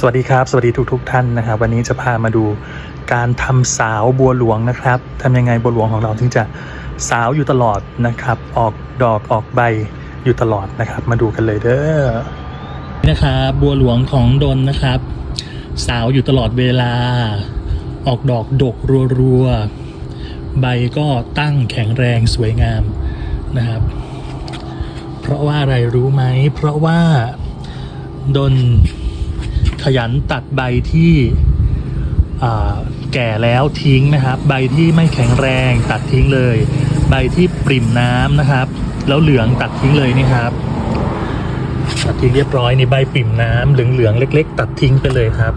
สวัสดีครับ สวัสดีทุกทกท่านนะครับ วันนี้จะพามาดูการทำสาวบัวหลวงนะครับทำยังไงบัวหลวงของเราถึงจะสาวอยู่ตลอดนะครับ ออกดอกออกใบอยู่ตลอดนะครับ มาดูกันเลยเด้อนะครับบัวหลวงของดนนะครับ สาวอยู่ตลอดเวลา ออกดอกดกรัวๆใบก็ตั้งแข็งแรงสวยงามนะครับ เพราะว่าอะไรรู้ไหมเพราะว่าดน ขยันตัดใบที่แก่แล้วทิ้งนะครับ ใบที่ไม่แข็งแรงตัดทิ้งเลย ใบที่ปริ่มน้ำนะครับ แล้วเหลืองตัดทิ้งเลยนี่ครับตัดทิ้งเรียบร้อยนี่ใบปริ่มน้ำเหลืองๆเล็ก ๆ ตัดทิ้งไปเลยครับ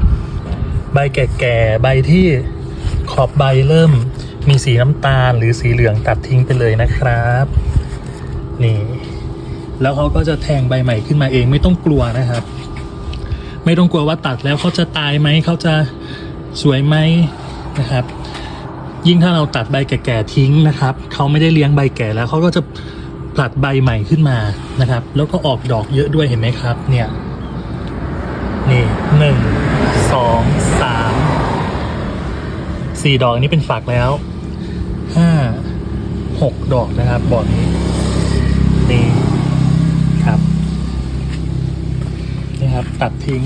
ใบแก่ๆใบที่ขอบใบเริ่มมีสีน้ำตาลหรือสีเหลืองตัดทิ้งไปเลยนะครับ นี่ แล้วเขาก็จะแทงใบใหม่ขึ้นมาเองไม่ต้องกลัวนะครับ ไม่ต้องกลัวว่าตัดแล้วเขาจะตายไหมเขาจะสวยไหมนะครับ ยิ่งถ้าเราตัดใบแก่ๆทิ้งนะครับเขาไม่ได้เลี้ยงใบแก่แล้วเขาก็จะผลัดใบใหม่ขึ้นมานะครับ แล้วก็ออกดอกเยอะด้วยเห็นไหมครับ เนี่ยนี่หนึ่งสองสามสี่ดอกอันนี้เป็นฝักแล้วห้าหกดอกนะครับบอดนี้นี่ครับ ครับ ตัดทิ้ง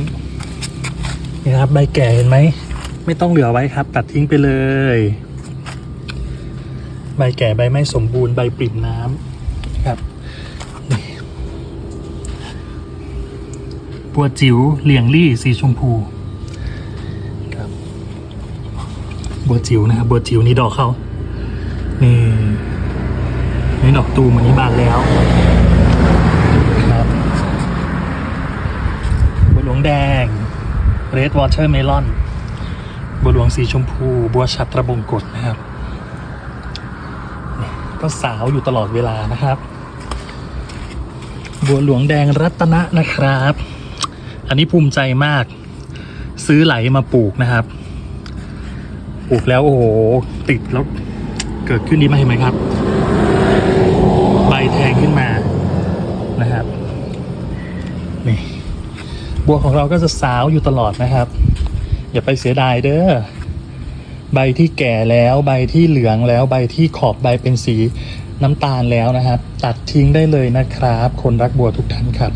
นี่ครับ ใบแก่เห็นไหม ไม่ต้องเหลือไว้ครับ ตัดทิ้งไปเลย ใบแก่ใบไม่สมบูรณ์ใบปริ่มน้ำครับบัวจิ๋วเหลียงลี่สีชมพูครับบัวจิ๋วนะครับบัวจิ๋วนี่ดอกเขานี่นี่ดอกตูมอันนี้บานแล้วครับ บั วงแดง Red Water Melon บัวหลวงสีชมพู บัวชัดระบงกฎนะครับ ก็สาวอยู่ตลอดเวลานะครับ บัวหลวงแดงรัตนะนะครับ อันนี้ภูมิใจมาก ซื้อไหลมาปลูกนะครับ ปลูกแล้วโอ้โห ติดแล้วเกิดขึ้นดีไหมาเห็นไหมครับ ใบแทงขึ้นมานะครับ นี่ บัวของเราก็จะสาวอยู่ตลอดนะครับ อย่าไปเสียดายเด้อใบที่แก่แล้วใบที่เหลืองแล้วใบที่ขอบใบเป็นสีน้ำตาลแล้วนะครับ ตัดทิ้งได้เลยนะครับ คนรักบัวทุกท่านครับ